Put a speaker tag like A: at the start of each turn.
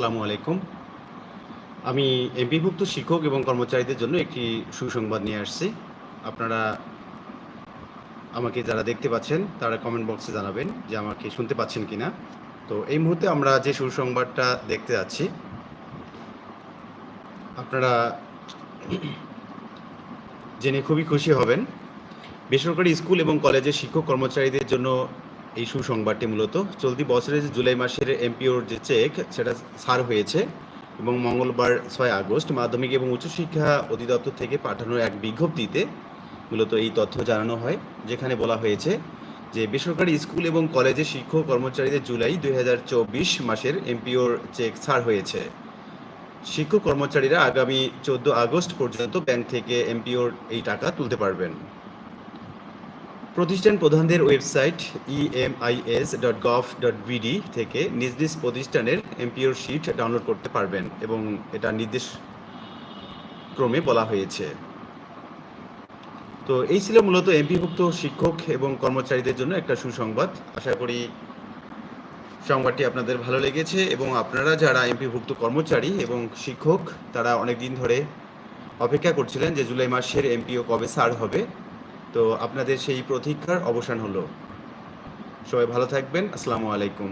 A: আসসালামু আলাইকুম। আমি এমপিভুক্ত শিক্ষক এবং কর্মচারীদের জন্য একটি সুসংবাদ নিয়ে আসছি। আপনারা আমাকে যারা দেখতে পাচ্ছেন, তারা কমেন্ট বক্সে জানাবেন যে আমাকে শুনতে পাচ্ছেন কি না তো এই মুহূর্তে আমরা যে সুসংবাদটা দেখতে যাচ্ছি, আপনারা জেনে খুবই খুশি হবেন। বেসরকারি স্কুল এবং কলেজের শিক্ষক কর্মচারীদের জন্য এই সুসংবাদটি মূলত চলতি বছরের যে জুলাই মাসের এমপিওর যে চেক, সেটা ছাড় হয়েছে এবং মঙ্গলবার ছয় আগস্ট মাধ্যমিক এবং উচ্চশিক্ষা অধিদপ্তর থেকে পাঠানো এক বিজ্ঞপ্তিতে মূলত এই তথ্য জানানো হয়, যেখানে বলা হয়েছে যে বেসরকারি স্কুল এবং কলেজের শিক্ষক কর্মচারীদের জুলাই দুই হাজার চব্বিশ মাসের এমপিওর চেক ছাড় হয়েছে। শিক্ষক কর্মচারীরা আগামী চোদ্দ আগস্ট পর্যন্ত ব্যাংক থেকে এমপিওর এই টাকা তুলতে পারবেন। প্রতিষ্ঠান প্রধানদের website EMIS dot gov dot BD থেকে নিজ নিজ প্রতিষ্ঠানের এমপিওর শিট ডাউনলোড করতে পারবেন এবং এটা নির্দেশ ক্রমে বলা হয়েছে। তো এই ছিল মূলত এমপিভুক্ত শিক্ষক এবং কর্মচারীদের জন্য একটা সুসংবাদ। আশা করি সংবাদটি আপনাদের ভালো লেগেছে এবং আপনারা যারা এমপিভুক্ত কর্মচারী এবং শিক্ষক, তারা অনেক দিন ধরে অপেক্ষা করছিলেন যে জুলাই মাসের এমপিও কবে সার হবে। তো আপনাদের সেই প্রতীক্ষার অবসান হলো। সবাই ভালো থাকবেন। আসসালামু আলাইকুম।